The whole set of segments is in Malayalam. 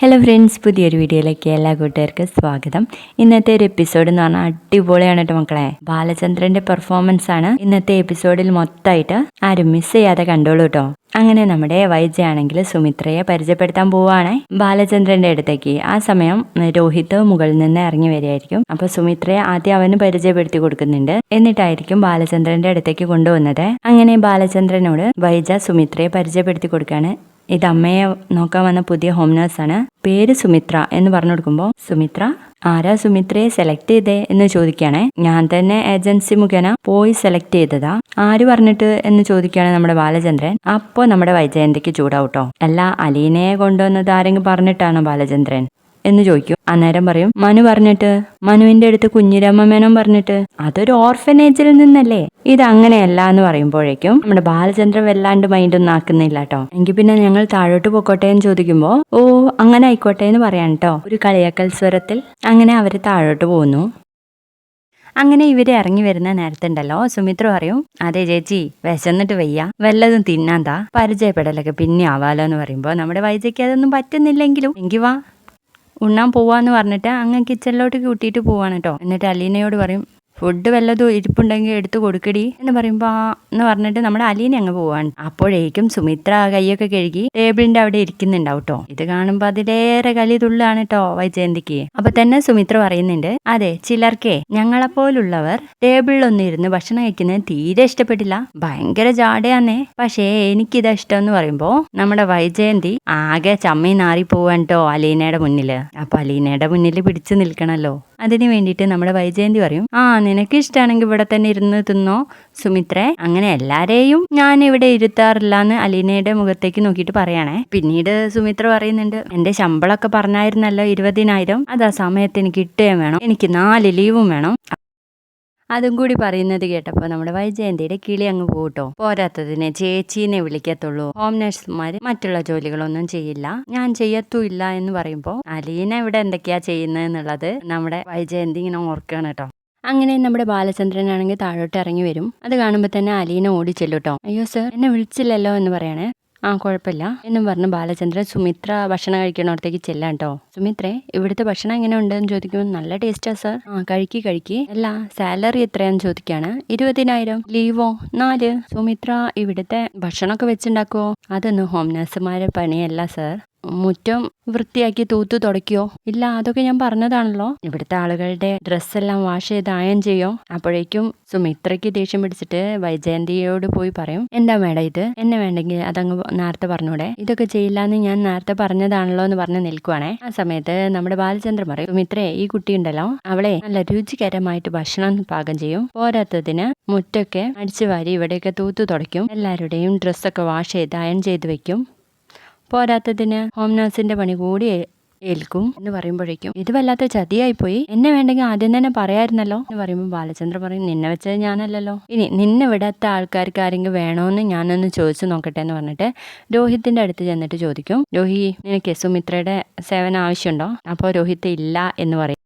ഹലോ ഫ്രണ്ട്സ് പുതിയൊരു വീഡിയോയിലേക്ക് എല്ലാ കൂട്ടുകാർക്കും സ്വാഗതം. ഇന്നത്തെ ഒരു എപ്പിസോഡ് എന്ന് പറഞ്ഞാൽ അടിപൊളിയാണ് കേട്ടോ മക്കളെ. ബാലചന്ദ്രന്റെ പെർഫോമൻസ് ആണ് ഇന്നത്തെ എപ്പിസോഡിൽ മൊത്തമായിട്ട് ആരും മിസ് ചെയ്യാതെ കണ്ടോളൂ കേട്ടോ അങ്ങനെ നമ്മുടെ വൈജയാണെങ്കിൽ സുമിത്രയെ പരിചയപ്പെടുത്താൻ പോവാണ് ബാലചന്ദ്രന്റെ അടുത്തേക്ക് ആ സമയം രോഹിത് മുകളിൽ നിന്ന് ഇറങ്ങി വരികയായിരിക്കും. അപ്പൊ സുമിത്രയെ ആദ്യം അവന് പരിചയപ്പെടുത്തി കൊടുക്കുന്നുണ്ട്. എന്നിട്ടായിരിക്കും ബാലചന്ദ്രന്റെ അടുത്തേക്ക് കൊണ്ടുവന്നത്. അങ്ങനെ ബാലചന്ദ്രനോട് വൈജ സുമിത്രയെ പരിചയപ്പെടുത്തി കൊടുക്കുകയാണ്. ഇത് അമ്മയെ നോക്കാൻ വന്ന പുതിയ ഹോം നേഴ്സാണ് പേര് സുമിത്ര എന്ന് പറഞ്ഞു കൊടുക്കുമ്പോൾ സുമിത്ര ആരാ സുമിത്രയെ സെലക്ട് ചെയ്തേ? എന്ന് ചോദിക്കുകയാണെ. ഞാൻ തന്നെ ഏജൻസി മുഖേന പോയി സെലക്ട് ചെയ്തതാ. ആര് പറഞ്ഞിട്ട് എന്ന് ചോദിക്കുകയാണ് നമ്മുടെ ബാലചന്ദ്രൻ. അപ്പോ നമ്മുടെ വൈജയന്തിക്ക് ചൂടാവട്ടോ. അല്ല അലീനയെ കൊണ്ടുവന്നത് ആരെങ്കിലും പറഞ്ഞിട്ടാണോ ബാലചന്ദ്രൻ? എന്ന് ചോദിക്കും. അന്നേരം പറയും മനു പറഞ്ഞിട്ട് മനുവിന്റെ അടുത്ത് കുഞ്ഞിരമ്മ മേനോൻ പറഞ്ഞിട്ട് അതൊരു ഓർഫനേജിൽ നിന്നല്ലേ? ഇത് അങ്ങനെയല്ല എന്ന് പറയുമ്പോഴേക്കും നമ്മുടെ ബാലചന്ദ്രൻ വല്ലാണ്ട് മൈൻഡൊന്നും ആക്കുന്നില്ല കേട്ടോ എങ്കിൽ പിന്നെ ഞങ്ങൾ താഴോട്ട് പൊക്കോട്ടെ എന്ന് ചോദിക്കുമ്പോൾ ഓ അങ്ങനെ ആയിക്കോട്ടെ എന്ന് പറയാൻ കേട്ടോ ഒരു കളിയാക്കൽ സ്വരത്തിൽ അങ്ങനെ അവർ താഴോട്ട് പോകുന്നു അങ്ങനെ ഇവർ ഇറങ്ങി വരുന്ന നേരത്തുണ്ടല്ലോ സുമിത്ര പറയും അതെ ചേച്ചി വിശന്നിട്ട് വയ്യ. വല്ലതും തിന്നാന്താ പരിചയപ്പെടലൊക്കെ പിന്നെ ആവാലോ എന്ന് പറയുമ്പോൾ നമ്മുടെ വൈദ്യക്ക് അതൊന്നും പറ്റുന്നില്ലെങ്കിലും എങ്കി വാ. ഉണ്ണാൻ പോവാന്ന് പറഞ്ഞിട്ട് അങ്ങ് കിച്ചണിലോട്ട് കൂട്ടിയിട്ട് പോവാണ് കേട്ടോ എന്നിട്ട് അലീനയോട് പറയും ഫുഡ് വല്ലതും ഇരിപ്പുണ്ടെങ്കിൽ എടുത്ത് കൊടുക്കടി എന്ന് പറയുമ്പോൾ എന്ന് പറഞ്ഞിട്ട് നമ്മുടെ അലീന അങ്ങ് പോവാണ്. അപ്പോഴേക്കും സുമിത്ര കൈയൊക്കെ കഴുകി ടേബിളിന്റെ അവിടെ ഇരിക്കുന്നുണ്ടാവും കേട്ടോ ഇത് കാണുമ്പോൾ അതിലേറെ കലി തുള്ളാണ് കേട്ടോ വൈജയന്തിക്ക്. അപ്പൊ തന്നെ സുമിത്ര പറയുന്നുണ്ട് അതെ ചിലർക്കേ ഞങ്ങളെപ്പോലുള്ളവർ ടേബിളിലൊന്നും ഇരുന്ന് ഭക്ഷണം കഴിക്കുന്നത് തീരെ ഇഷ്ടപ്പെട്ടില്ല. ഭയങ്കര ജാടയാന്നേ. പക്ഷേ എനിക്കിതാ ഇഷ്ടം എന്ന് പറയുമ്പോ നമ്മുടെ വൈജയന്തി ആകെ ചമ്മി നാറി പോവാൻ കേട്ടോ അലീനയുടെ മുന്നിൽ. അപ്പൊ അലീനയുടെ മുന്നിൽ പിടിച്ചു നിൽക്കണല്ലോ. അതിന് വേണ്ടിയിട്ട് നമ്മുടെ വൈജയന്തി പറയും ആ നിനക്ക് ഇഷ്ടമാണെങ്കിൽ ഇവിടെ തന്നെ ഇരുന്ന് തിന്നോ സുമിത്രേ. അങ്ങനെ എല്ലാരെയും ഞാൻ ഇവിടെ ഇരുത്താറില്ല എന്ന് അലീനയുടെ മുഖത്തേക്ക് നോക്കിയിട്ട് പറയണേ. പിന്നീട് സുമിത്ര പറയുന്നുണ്ട് എന്റെ ശമ്പളമൊക്കെ പറഞ്ഞായിരുന്നല്ലോ ഇരുപതിനായിരം അത് ആ സമയത്ത് എനിക്ക് ഇട്ടുകയും വേണം എനിക്ക് നാല് ലീവും വേണം. അതും കൂടി പറയുന്നത് കേട്ടപ്പോൾ നമ്മുടെ വൈജയന്തിയുടെ കിളി അങ്ങ് പോട്ടോ. പോരാത്തതിന് ചേച്ചീനെ വിളിക്കത്തുള്ളൂ. ഹോം നഴ്സുമാര് മറ്റുള്ള ജോലികളൊന്നും ചെയ്യില്ല. ഞാൻ ചെയ്യത്തുമില്ല എന്ന് പറയുമ്പോൾ അലീന ഇവിടെ എന്തൊക്കെയാ ചെയ്യുന്നത് എന്നുള്ളത് നമ്മുടെ വൈജയന്തി ഇങ്ങനെ ഓർക്കുകയാണ് കേട്ടോ. അങ്ങനെ നമ്മുടെ ബാലചന്ദ്രനാണെങ്കിൽ താഴോട്ട് ഇറങ്ങി വരും. അത് കാണുമ്പോൾ തന്നെ അലീന ഓടിച്ചെല്ലും കേട്ടോ. അയ്യോ സർ എന്നെ വിളിച്ചില്ലല്ലോ എന്ന് പറയണേ. ആ കുഴപ്പമില്ല. എന്നും പറഞ്ഞു ബാലചന്ദ്രൻ സുമിത്ര ഭക്ഷണം കഴിക്കണോടത്തേക്ക് ചെല്ലാം കേട്ടോ സുമിത്രേ ഇവിടുത്തെ ഭക്ഷണം എങ്ങനെ ഉണ്ടെന്ന് ചോദിക്കുമ്പോൾ നല്ല ടേസ്റ്റാ സർ ആ കഴിക്കി കഴിക്കി അല്ല സാലറി എത്രയാന്ന് ചോദിക്കാണ്? ഇരുപതിനായിരം. ലീവോ നാല്. സുമിത്ര ഇവിടുത്തെ ഭക്ഷണമൊക്കെ വെച്ചുണ്ടാക്കുവോ? അതൊന്നും ഹോം നഴ്സുമാരെ പണിയല്ല സർ മുറ്റം വൃത്തിയാക്കി തൂത്ത് തുടയ്ക്കോ? ഇല്ല അതൊക്കെ ഞാൻ പറഞ്ഞതാണല്ലോ. ഇവിടുത്തെ ആളുകളുടെ ഡ്രസ്സെല്ലാം വാഷ് ചെയ്ത് അയൺ ചെയ്യോ? അപ്പോഴേക്കും സുമിത്രയ്ക്ക് ദേഷ്യം പിടിച്ചിട്ട് വൈജയന്തിയോട് പോയി പറയും എന്താ മേഡം ഇത്? എന്നെ വേണ്ടെങ്കിൽ അതങ്ങ് നേരത്തെ പറഞ്ഞൂടെ? ഇതൊക്കെ ചെയ്യില്ലാന്ന് ഞാൻ നേരത്തെ പറഞ്ഞതാണല്ലോ എന്ന് പറഞ്ഞ് നിൽക്കുവാണേ. ആ സമയത്ത് നമ്മുടെ ബാലചന്ദ്രൻ പറയും സുമിത്രയെ ഈ കുട്ടിയുണ്ടല്ലോ അവളെ നല്ല രുചികരമായിട്ട് ഭക്ഷണം പാകം ചെയ്യും. പോരാത്തതിന് മുറ്റൊക്കെ അടിച്ചു വാരി ഇവിടെയൊക്കെ തൂത്ത് തുടയ്ക്കും. എല്ലാവരുടെയും ഡ്രസ്സൊക്കെ വാഷ് ചെയ്ത് അയൺ ചെയ്ത് വെക്കും. പോരാത്തതിന് ഹോം നഴ്സിന്റെ പണി കൂടി ഏൽക്കും എന്ന് പറയുമ്പോഴേക്കും ഇത് വല്ലാത്ത ചതിയായിപ്പോയി. എന്നെ വേണ്ടെങ്കിൽ ആദ്യം തന്നെ പറയായിരുന്നല്ലോ എന്ന് പറയുമ്പോൾ ബാലചന്ദ്ര പറയും നിന്നെ വെച്ചത് ഞാനല്ലല്ലോ. ഇനി നിന്നെ വിടാത്ത ആൾക്കാർക്ക് ആരെങ്കിലും വേണോന്ന് ഞാനൊന്ന് ചോദിച്ചു നോക്കട്ടെ എന്ന് പറഞ്ഞിട്ട് രോഹിത്തിന്റെ അടുത്ത് ചെന്നിട്ട് ചോദിക്കും രോഹി നിനക്ക് സുമിത്രയുടെ സേവനം ആവശ്യമുണ്ടോ? അപ്പോൾ രോഹിത്ത് ഇല്ല എന്ന് പറയും.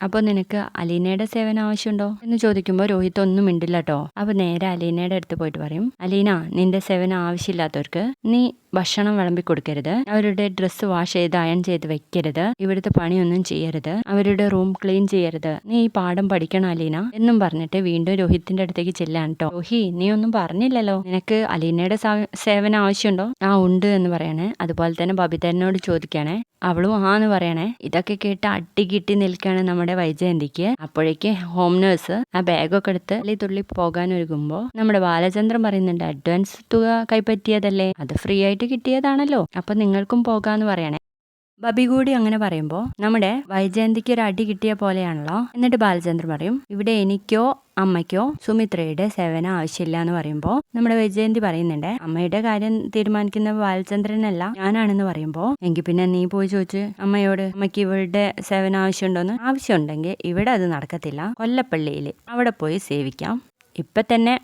അപ്പോൾ നിനക്ക് അലീനയുടെ സേവനം ആവശ്യമുണ്ടോ? എന്ന് ചോദിക്കുമ്പോൾ രോഹിത് ഒന്നും മിണ്ടില്ല കേട്ടോ അപ്പോൾ നേരെ അലീനയുടെ അടുത്ത് പോയിട്ട് പറയും അലീന നിന്റെ സേവനം ആവശ്യമില്ലാത്തവർക്ക് നീ ഭക്ഷണം വിളമ്പി കൊടുക്കരുത്. അവരുടെ ഡ്രസ്സ് വാഷ് ചെയ്ത് അയൺ ചെയ്ത് വെക്കരുത്. ഇവിടുത്തെ പണിയൊന്നും ചെയ്യരുത്. അവരുടെ റൂം ക്ലീൻ ചെയ്യരുത്. നീ ഈ പാഠം പഠിക്കണം അലീന. എന്നും പറഞ്ഞിട്ട് വീണ്ടും രോഹിത്തിന്റെ അടുത്തേക്ക് ചെല്ലാണ് കേട്ടോ രോഹി നീ ഒന്നും പറഞ്ഞില്ലല്ലോ. നിനക്ക് അലീനയുടെ സേവനം ആവശ്യമുണ്ടോ? ആ ഉണ്ട് എന്ന് പറയണേ. അതുപോലെ തന്നെ ബബിതനോട് ചോദിക്കണേ. അവളും ആ എന്ന് പറയണേ. ഇതൊക്കെ കേട്ട് അട്ടി കിട്ടി നിൽക്കുകയാണ് നമ്മുടെ വൈജയന്തിക്ക്. അപ്പോഴേക്ക് ഹോം നേഴ്സ് ആ ബാഗൊക്കെ എടുത്ത് തുള്ളി തുള്ളി പോകാൻ ഒരുങ്ങുമ്പോൾ നമ്മുടെ ബാലചന്ദ്രൻ പറയുന്നുണ്ട് അഡ്വാൻസ് തുക കൈപ്പറ്റിയതല്ലേ? അത് ഫ്രീ ആയിട്ട് കിട്ടിയതാണല്ലോ. അപ്പൊ നിങ്ങൾക്കും പോകാന്ന് പറയണേ. ബബി കൂടി അങ്ങനെ പറയുമ്പോൾ നമ്മുടെ വൈജയന്തിക്ക് ഒരു അടി കിട്ടിയ പോലെയാണല്ലോ? എന്നിട്ട് ബാലചന്ദ്രൻ പറയും ഇവിടെ എനിക്കോ അമ്മയ്ക്കോ സുമിത്രയുടെ സേവനം ആവശ്യമില്ല എന്ന് പറയുമ്പോൾ നമ്മുടെ വൈജയന്തി പറയുന്നുണ്ട് അമ്മയുടെ കാര്യം തീരുമാനിക്കുന്ന ബാലചന്ദ്രനല്ല ഞാനാണെന്ന് പറയുമ്പോൾ എങ്കിൽ പിന്നെ നീ പോയി ചോദിച്ച് അമ്മയോട് അമ്മയ്ക്ക് ഇവളുടെ സേവനം ആവശ്യമുണ്ടോന്ന്? ആവശ്യമുണ്ടെങ്കിൽ ഇവിടെ അത് നടക്കത്തില്ല. കൊല്ലപ്പള്ളിയിൽ അവിടെ പോയി സേവിക്കാം. ഇപ്പൊ തന്നെ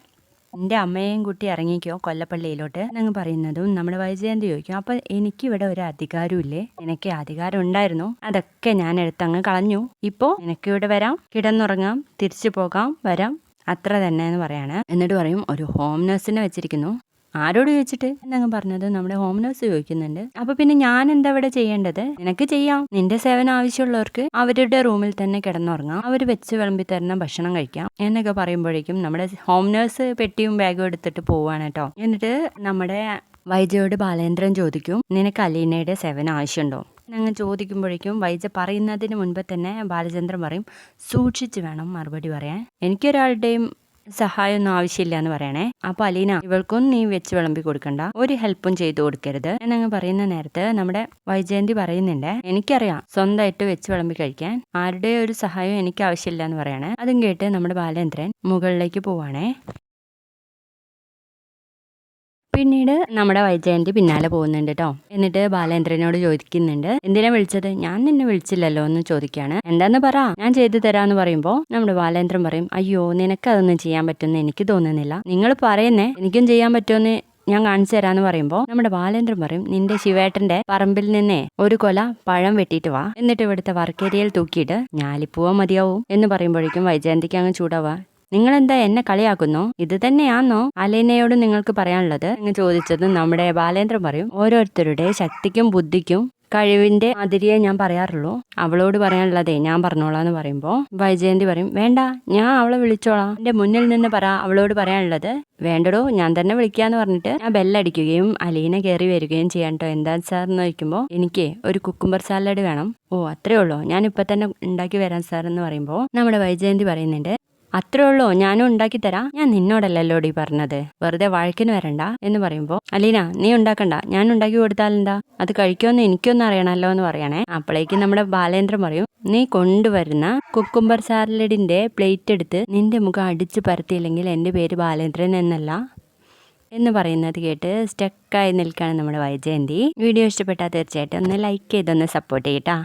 എന്റെ അമ്മയെയും കുട്ടി ഇറങ്ങിക്കോ കൊല്ലപ്പള്ളിയിലോട്ട്? എന്നങ്ങ് പറയുന്നതും നമ്മുടെ വൈജയന്തി ചോദിക്കും അപ്പൊ എനിക്കിവിടെ ഒരു അധികാരം ഇല്ലേ എനിക്ക് അധികാരം ഉണ്ടായിരുന്നു? അതൊക്കെ ഞാൻ എടുത്തങ്ങ് കളഞ്ഞു. ഇപ്പോ എനിക്ക് ഇവിടെ വരാം കിടന്നുറങ്ങാം തിരിച്ചു പോകാം വരാം. അത്ര തന്നെ എന്ന് പറയാണ്. എന്നിട്ട് പറയും ഒരു ഹോം നഴ്സിനെ വെച്ചിരിക്കുന്നു. ആരോട് ചോദിച്ചിട്ട്? എന്നങ്ങ് പറഞ്ഞത് നമ്മുടെ ഹോം നേഴ്സ് ചോദിക്കുന്നുണ്ട്. അപ്പൊ പിന്നെ ഞാൻ എന്താ ഇവിടെ ചെയ്യേണ്ടത്? നിനക്ക് ചെയ്യാം. നിന്റെ സേവനം ആവശ്യമുള്ളവർക്ക് അവരുടെ റൂമിൽ തന്നെ കിടന്നുറങ്ങാം. അവർ വെച്ച് വിളമ്പി തരുന്ന ഭക്ഷണം കഴിക്കാം. എന്നൊക്കെ പറയുമ്പോഴേക്കും നമ്മുടെ ഹോം നേഴ്സ് പെട്ടിയും ബാഗും എടുത്തിട്ട് പോവാണ് കേട്ടോ എന്നിട്ട് നമ്മുടെ വൈജയോട് ബാലേന്ദ്രൻ ചോദിക്കും നിനക്ക് അലീനയുടെ സേവനം ആവശ്യമുണ്ടോ? ഞങ്ങൾ ചോദിക്കുമ്പോഴേക്കും വൈജ പറയുന്നതിന് മുൻപ് തന്നെ ബാലചന്ദ്രൻ പറയും സൂക്ഷിച്ച് വേണം മറുപടി പറയാൻ. എനിക്കൊരാളുടെയും സഹായമൊന്നും ആവശ്യമില്ല എന്ന് പറയണേ. അപ്പൊ അലീന ഇവൾക്കൊന്നും നീ വെച്ച് വിളമ്പി കൊടുക്കണ്ട. ഒരു ഹെൽപ്പും ചെയ്തു കൊടുക്കരുത്. എന്നങ്ങ് പറയുന്ന നേരത്ത് നമ്മുടെ വൈജയന്തി പറയുന്നുണ്ട് എനിക്കറിയാം സ്വന്തമായിട്ട് വെച്ച് വിളമ്പി കഴിക്കാൻ ആരുടെ ഒരു സഹായം എനിക്ക് ആവശ്യമില്ല എന്ന് പറയണേ. അതും കേട്ട് നമ്മുടെ ബാലേന്ദ്രൻ മുകളിലേക്ക് പോവാണേ. പിന്നീട് നമ്മുടെ വൈജയന്തി പിന്നാലെ പോകുന്നുണ്ട് കേട്ടോ എന്നിട്ട് ബാലേന്ദ്രനോട് ചോദിക്കുന്നുണ്ട് എന്തിനാ വിളിച്ചത്? ഞാൻ നിന്നെ വിളിച്ചില്ലല്ലോ എന്ന് ചോദിക്കുകയാണ്. എന്താന്ന് പറ? ഞാൻ ചെയ്തു തരാന്ന് പറയുമ്പോൾ നമ്മുടെ ബാലേന്ദ്രൻ പറയും അയ്യോ നിനക്ക് അതൊന്നും ചെയ്യാൻ പറ്റുമെന്ന് എനിക്ക് തോന്നുന്നില്ല. നിങ്ങൾ പറയുന്നേ എനിക്കും ചെയ്യാൻ പറ്റുമെന്ന് ഞാൻ കാണിച്ചു തരാന്ന് പറയുമ്പോൾ നമ്മുടെ ബാലേന്ദ്രൻ പറയും നിന്റെ ശിവേട്ടന്റെ പറമ്പിൽ നിന്നേ ഒരു കൊല പഴം വെട്ടിയിട്ട് വാ. എന്നിട്ട് ഇവിടുത്തെ വർക്കേരിയയിൽ തൂക്കിയിട്ട് ഞാലിപ്പൂവ മതിയാവും എന്ന് പറയുമ്പോഴേക്കും വൈജയന്തിക്ക് അങ്ങ് ചൂടാവാ നിങ്ങളെന്താ എന്നെ കളിയാക്കുന്നു? ഇത് തന്നെയാണോ അലീനയോട് നിങ്ങൾക്ക് പറയാനുള്ളത്? എന്ന് ചോദിച്ചത് നമ്മുടെ ബാലേന്ദ്രൻ പറയും ഓരോരുത്തരുടെ ശക്തിക്കും ബുദ്ധിക്കും കഴിവിന്റെ മാതിരിയെ ഞാൻ പറയാറുള്ളൂ. അവളോട് പറയാനുള്ളതേ ഞാൻ പറഞ്ഞോളാം എന്ന് പറയുമ്പോൾ വൈജയന്തി പറയും വേണ്ട ഞാൻ അവളെ വിളിച്ചോളാം. എന്റെ മുന്നിൽ നിന്ന് പറ അവളോട് പറയാനുള്ളത്. വേണ്ടടോ ഞാൻ തന്നെ വിളിക്കാന്ന് പറഞ്ഞിട്ട് ഞാൻ ബെല്ലടിക്കുകയും അലീന കയറി വരികയും ചെയ്യാൻ എന്താ സാർ എന്ന് ചോദിക്കുമ്പോൾ എനിക്ക് ഒരു കുക്കുംബർ സാലഡ് വേണം. ഓ അത്രേ ഉള്ളൂ. ഞാൻ ഇപ്പൊ തന്നെ ഉണ്ടാക്കി വരാം സാർ എന്ന് പറയുമ്പോൾ നമ്മുടെ വൈജയന്തി പറയുന്നുണ്ട് അത്രേ ഉള്ളൂ ഞാനും ഉണ്ടാക്കി തരാം. ഞാൻ നിന്നോടല്ലല്ലോ നിന്നോടല്ലല്ലോടി പറഞ്ഞത്. വെറുതെ വഴക്കിന് വരണ്ട എന്ന് പറയുമ്പോൾ അലീന നീ ഉണ്ടാക്കണ്ട. ഞാൻ ഉണ്ടാക്കി കൊടുത്താലെന്താ അത് കഴിക്കുമെന്ന് എനിക്കൊന്നും അറിയണമല്ലോ എന്ന് പറയണേ. അപ്പോഴേക്കും നമ്മുടെ ബാലേന്ദ്രൻ പറയും നീ കൊണ്ടുവരുന്ന കുക്കുംബർ സാലഡിന്റെ പ്ലേറ്റ് എടുത്ത് നിന്റെ മുഖം അടിച്ചു പരത്തിയില്ലെങ്കിൽ എന്റെ പേര് ബാലേന്ദ്രൻ എന്നല്ല. എന്ന് പറയുന്നത് കേട്ട് സ്റ്റക്കായി നിൽക്കുകയാണ് നമ്മുടെ വൈജയന്തി. വീഡിയോ ഇഷ്ടപ്പെട്ടാൽ തീർച്ചയായിട്ടും ഒന്ന് ലൈക്ക് ചെയ്തൊന്ന് സപ്പോർട്ട് ചെയ്യട്ടാ